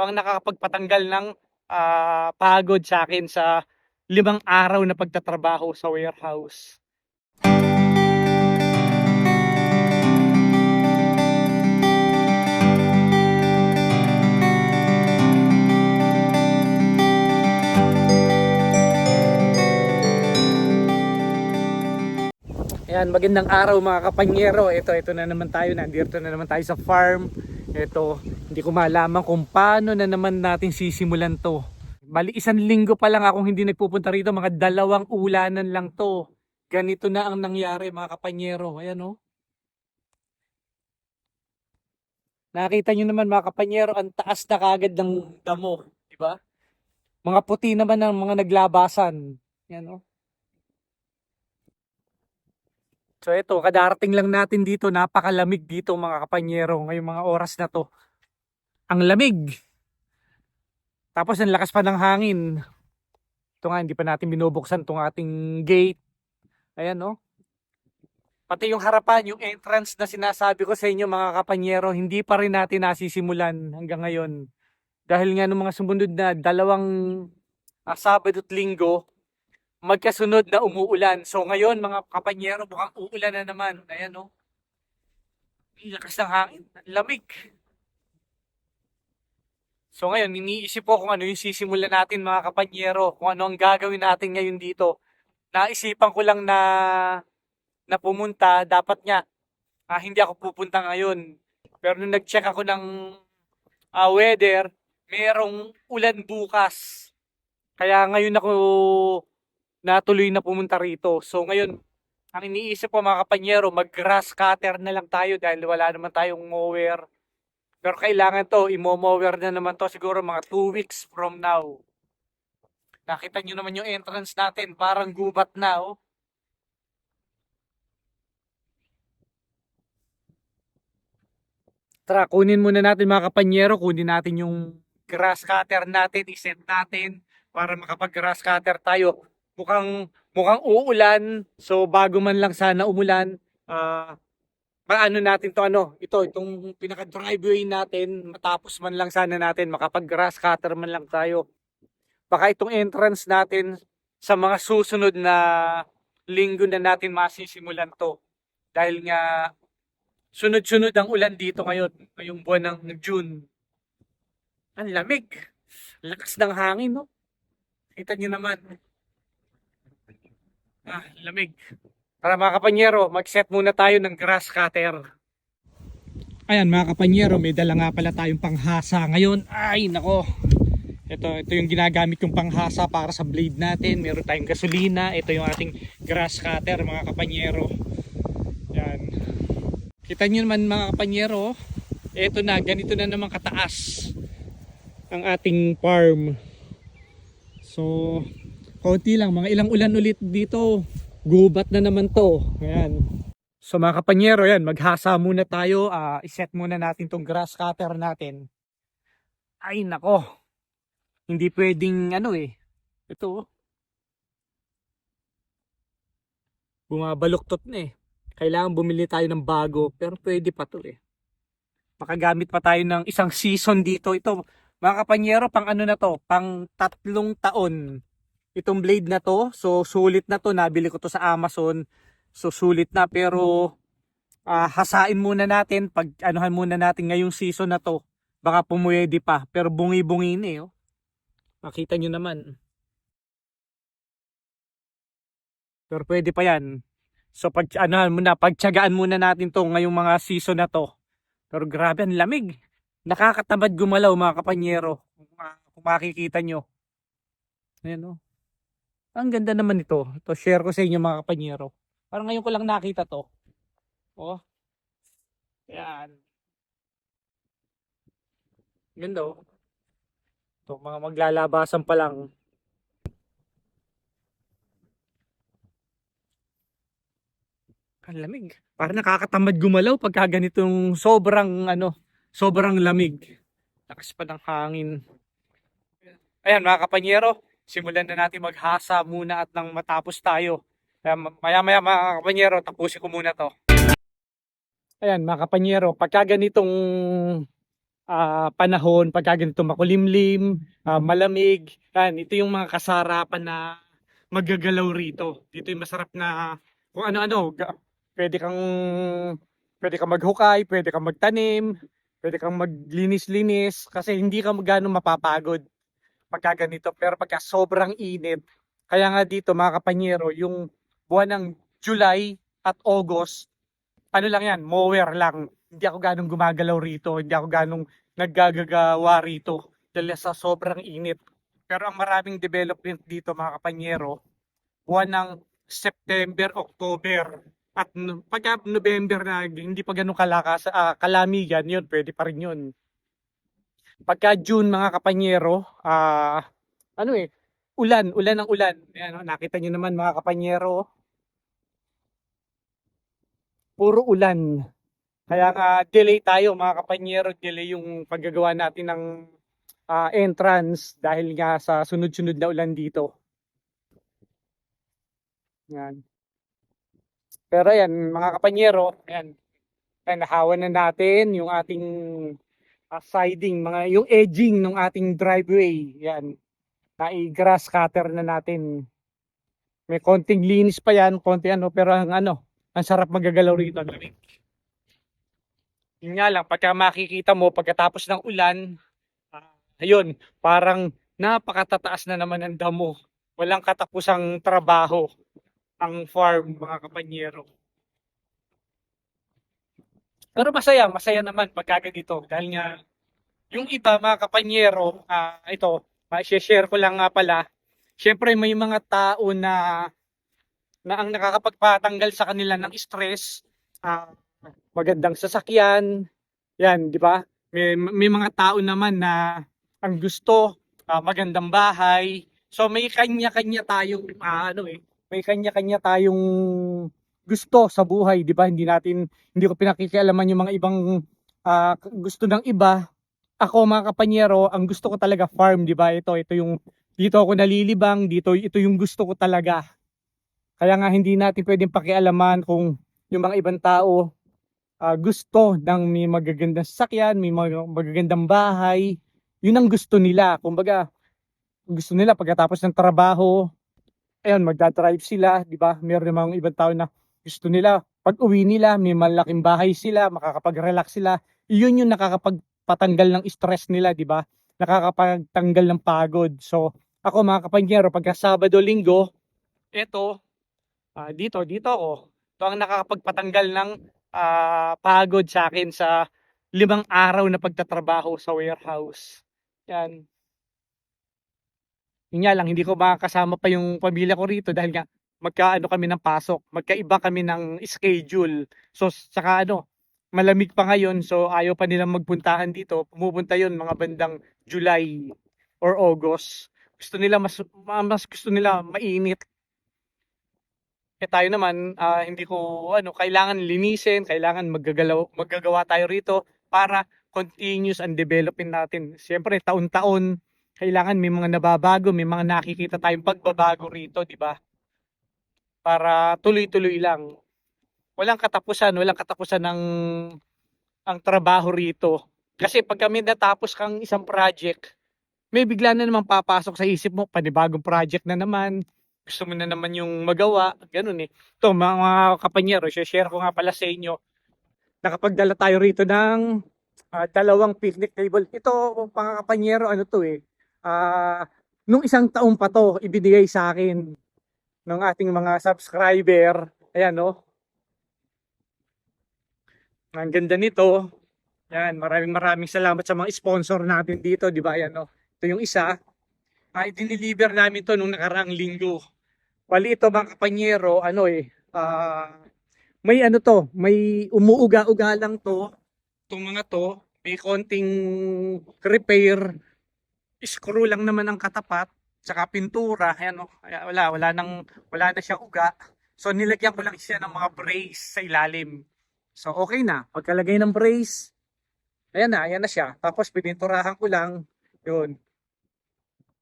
Ito ang nakakapagpatanggal ng ah, pagod sa akin sa limang araw na pagtatrabaho sa warehouse. Ayan, magandang araw mga kapanyero. Ito, ito na naman tayo. Nandito na naman tayo sa farm. Ito, hindi ko malaman kung paano na naman natin sisimulan to. Bali, isang linggo pa lang akong hindi nagpupunta rito. Mga dalawang ulanan lang to. Ganito na ang nangyari mga kapanyero. Ayan o. Nakita nyo naman mga kapanyero, ang taas na kagad ng damo. Diba? Mga puti naman ng mga naglabasan. Yan o. So ito, kadarating lang natin dito, napakalamig dito mga kapanyero ngayong mga oras na to. Ang lamig. Tapos ang lakas pa ng hangin. Ito nga, hindi pa natin binubuksan tong ating gate. Ayan no. Pati yung harapan, yung entrance na sinasabi ko sa inyo mga kapanyero, hindi pa rin natin nasisimulan hanggang ngayon. Dahil nga nung mga sumunod na dalawang ah, Sabado at Linggo, magkasunod na umuulan. So ngayon mga kapanyero, mukhang uulan na naman. Ayan no. Ang Lakas ng hangin. Ang Lamig. So ngayon, iniisip ko kung ano yung sisimulan natin mga kapanyero. Kung ano ang gagawin natin ngayon dito. Naisipan ko lang na na pumunta. Dapat nga, ah, hindi ako pupunta ngayon. Pero nung nag-check ako ng ah, weather, merong ulan bukas. Kaya ngayon ako natuloy na pumunta rito. So ngayon, ang iniisip ko mga kapanyero, mag-grass cutter na lang tayo dahil wala naman tayong mower. Pero kailangan to, imo-mower na naman to siguro mga 2 weeks from now. Nakita nyo naman yung entrance natin, parang gubat na oh. Tara, kunin muna natin mga kapanyero, kunin natin yung grass cutter natin, iset natin para makapag-grass cutter tayo mukhang mukhang uulan. So bago man lang sana umulan, ah paano natin to ano, ito itong pinaka driveway natin, matapos man lang sana natin makapag grass cutter man lang tayo. Baka itong entrance natin sa mga susunod na linggo na natin masisimulan to. Dahil nga sunod-sunod ang ulan dito ngayon, ngayong buwan ng June. Ang lamig. Lakas ng hangin, no? Kita nyo naman. Ah, lamig. Para mga kapanyero, mag-set muna tayo ng grass cutter. Ayan mga kapanyero, may dala nga pala tayong panghasa ngayon. Ay, nako. Ito, ito yung ginagamit yung panghasa para sa blade natin. Meron tayong gasolina. Ito yung ating grass cutter mga kapanyero. Yan. Kita nyo naman mga kapanyero. Ito na, ganito na naman kataas ang ating farm. So, konti lang, mga ilang ulan ulit dito. Gubat na naman to. Ayan. So mga kapanyero, yan, maghasa muna tayo. ah iset muna natin tong grass cutter natin. Ay nako. Hindi pwedeng ano eh. Ito. oh. Bumabaluktot na eh. Kailangan bumili tayo ng bago. Pero pwede pa to eh. Makagamit pa tayo ng isang season dito. Ito, mga kapanyero, pang ano na to? Pang tatlong taon itong blade na to. So sulit na to, nabili ko to sa Amazon. So sulit na pero ah, hasain muna natin pag anuhan muna natin ngayong season na to. Baka pumwede pa pero bungi-bungi na eh. Oh. Makita nyo naman. Pero pwede pa yan. So pag anuhan muna, pagtiyagaan muna natin to ngayong mga season na to. Pero grabe ang lamig. Nakakatamad gumalaw mga kapanyero. Kung, kung makikita nyo. Ayan oh. Ang ganda naman ito. Ito, share ko sa inyo mga kapanyero. Parang ngayon ko lang nakita to. Oh. Yan. Ganda oh. Ito, mga maglalabasan pa lang. Ang lamig. Parang nakakatamad gumalaw pagka ganitong sobrang ano, sobrang lamig. Lakas pa ng hangin. Ayan mga kapanyero, simulan na natin maghasa muna at nang matapos tayo. Kaya maya maya mga kapanyero, tapusin ko muna to. Ayan mga kapanyero, pagka ganitong ah, panahon, pagka ganito makulimlim, ah, malamig. Yan, ito yung mga kasarapan na magagalaw rito. Dito yung masarap na kung ano-ano. Pwede kang pwede kang maghukay, pwede kang magtanim, pwede kang maglinis-linis kasi hindi ka gano'ng mapapagod pagka ganito. Pero pagka sobrang init, kaya nga dito mga kapanyero, yung buwan ng July at August, ano lang yan, mower lang. Hindi ako ganong gumagalaw rito, hindi ako ganong naggagagawa rito dahil sa sobrang init. Pero ang maraming development dito mga kapanyero, buwan ng September, October, at pagka November na hindi pa ganun kalakas, ah, kalamigan, yun, pwede pa rin yun. Pagka June mga kapanyero, ah, ano eh, ulan, ulan ng ulan. Ayan, oh, nakita nyo naman mga kapanyero, puro ulan. Kaya nga delay tayo mga kapanyero, delay yung paggagawa natin ng ah, entrance dahil nga sa sunod-sunod na ulan dito. Yan. Pero yan, mga kapanyero, yan. Nahawan na natin yung ating ah, siding, mga yung edging ng ating driveway. Yan. Na-grass cutter na natin. May konting linis pa yan, konti ano, pero ang ano, ang sarap magagalaw rito. Ang lamig. Yun nga lang, pagka makikita mo, pagkatapos ng ulan, ah, ayun, parang napakatataas na naman ang damo. Walang katapusang trabaho ang farm, mga kapanyero. Pero masaya, masaya naman pagka ganito. Dahil nga, yung iba, mga kapanyero, ah, ito, ma-share ko lang nga pala, syempre may mga tao na na ang nakakapagpatanggal sa kanila ng stress, ah, magandang sasakyan, yan, di ba? May, may mga tao naman na ang gusto, ah, magandang bahay. So may kanya-kanya tayong ah, ano eh, may kanya-kanya tayong gusto sa buhay, di ba? Hindi natin hindi ko pinakikialaman yung mga ibang ah, gusto ng iba. Ako mga kapanyero, ang gusto ko talaga farm, di ba? Ito, ito yung dito ako nalilibang, dito ito yung gusto ko talaga. Kaya nga hindi natin pwedeng pakialaman kung yung mga ibang tao ah, gusto ng may magagandang sasakyan, may mga magagandang bahay. Yun ang gusto nila. Kumbaga, gusto nila pagkatapos ng trabaho, ayun, magdadrive sila, di ba? Meron namang ibang tao na gusto nila, pag uwi nila, may malaking bahay sila, makakapag-relax sila. Yun yung nakakapagpatanggal ng stress nila, di ba? Nakakapagtanggal ng pagod. So, ako mga kapanyero, pagka Sabado, Linggo, eto, ah, dito, dito ako. Ito ang nakakapagpatanggal ng ah, pagod sa akin sa limang araw na pagtatrabaho sa warehouse. Yan. Yun nga lang, hindi ko makakasama pa yung pamilya ko rito dahil nga magkaano kami ng pasok, magkaiba kami ng schedule. So, saka ano, malamig pa ngayon, so ayaw pa nilang magpuntahan dito. Pumupunta yun mga bandang July or August. Gusto nila, mas, ma- mas gusto nila mainit. Eh tayo naman, ah, hindi ko, ano, kailangan linisin, kailangan maggagalaw, maggagawa tayo rito para continuous ang development natin. Siyempre, taon-taon, kailangan may mga nababago, may mga nakikita tayong pagbabago rito, di ba? Para tuloy-tuloy lang. Walang katapusan, walang katapusan ng ang trabaho rito. Kasi pag kami natapos kang isang project, may bigla na naman papasok sa isip mo, panibagong project na naman, gusto mo na naman yung magawa, ganun eh. Ito, mga, kapanyero, share ko nga pala sa inyo, nakapagdala tayo rito ng ah, dalawang picnic table. Ito, mga kapanyero, ano to eh, ah nung isang taon pa to ibinigay sa akin ng ating mga subscriber. Ayan no. Ang ganda nito. Yan, maraming maraming salamat sa mga sponsor natin dito, di ba? Ayan no. Ito yung isa. Ay, diniliver namin to nung nakaraang linggo. Wali ito mga kapanyero, ano eh, ah, may ano to, may umuuga-uga lang to. Itong mga to, may konting repair screw lang naman ang katapat, tsaka pintura, ayan o, wala, wala nang, wala na siya uga. So nilagyan ko lang siya ng mga brace sa ilalim. So okay na, pagkalagay ng brace, ayan na, ayan na siya. Tapos pininturahan ko lang, yun.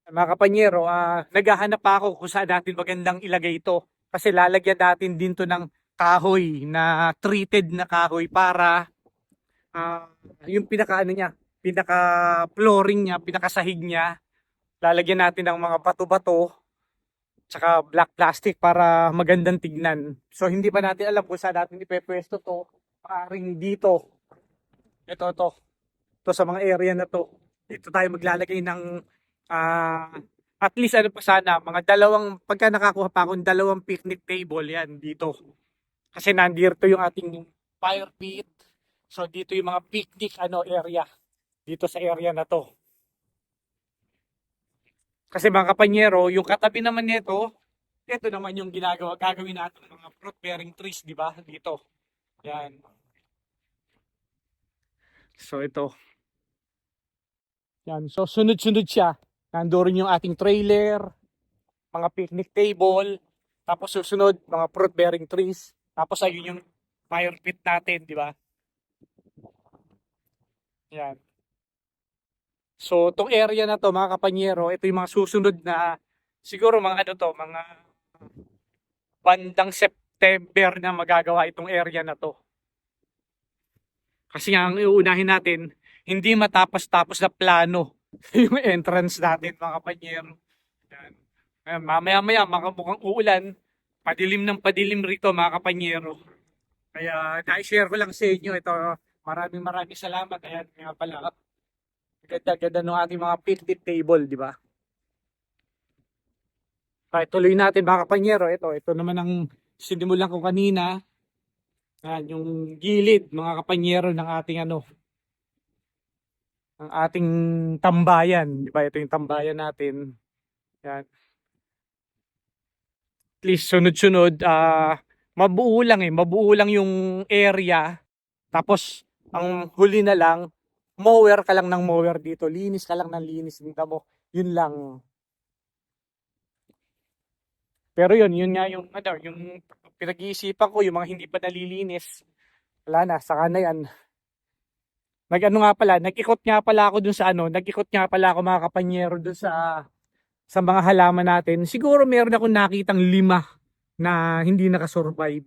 Mga kapanyero, ah, naghahanap pa ako kung saan natin magandang ilagay ito. Kasi lalagyan natin din to ng kahoy na treated na kahoy para ah, yung pinaka ano niya, pinaka flooring niya, pinaka sahig niya. Lalagyan natin ng mga bato-bato tsaka black plastic para magandang tignan. So hindi pa natin alam kung saan natin ipepwesto to. Maaring dito. Ito to. To sa mga area na to. Dito tayo maglalagay ng ah at least ano pa sana, mga dalawang, pagka nakakuha pa akong dalawang picnic table yan dito. Kasi nandito yung ating fire pit. So dito yung mga picnic ano area. Dito sa area na to. Kasi mga kapanyero, yung katabi naman nito, ito naman yung ginagawa, gagawin natin mga fruit bearing trees, di ba? Dito. Yan. So ito. Yan. So sunod-sunod siya. Nandoon yung ating trailer, mga picnic table, tapos susunod, mga fruit bearing trees. Tapos ayun yung fire pit natin, di ba? Yan. So, itong area na to, mga kapanyero, ito yung mga susunod na, siguro mga ano to, mga bandang September na magagawa itong area na to. Kasi nga, ang iuunahin natin, hindi matapos-tapos na plano yung entrance natin, mga kapanyero. Mamaya-maya, mga mukhang uulan, padilim ng padilim rito, mga kapanyero. Kaya, na-share ko lang sa inyo ito. Maraming maraming salamat. Ayan, nga pala. Ganda-ganda ng ating mga picnic table, di ba? Kahit tuloy natin mga kapanyero, ito, ito naman ang sinimulan ko kanina. Yan, yung gilid, mga kapanyero ng ating ano, ang ating tambayan, di ba? Ito yung tambayan natin. Yan. At least sunod-sunod, ah, mabuo lang eh, mabuo lang yung area. Tapos, ang huli na lang, mower ka lang ng mower dito. Linis ka lang ng linis dito mo. Yun lang. Pero yun, yun nga yung, ano, yung pinag-iisipan ko, yung mga hindi pa nalilinis. Wala na, saka na yan. Nag-ano nga pala, nag-ikot nga pala ako dun sa ano, nag-ikot nga pala ako mga kapanyero dun sa sa mga halaman natin. Siguro meron akong nakitang lima na hindi nakasurvive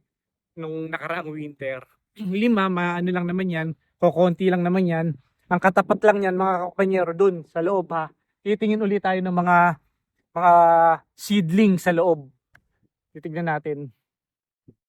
nung nakaraang winter. Lima, ma, ano lang naman yan, kokonti lang naman yan. Ang katapat lang yan mga kapanyero dun sa loob ha. Titingin ulit tayo ng mga mga seedling sa loob. Titignan natin.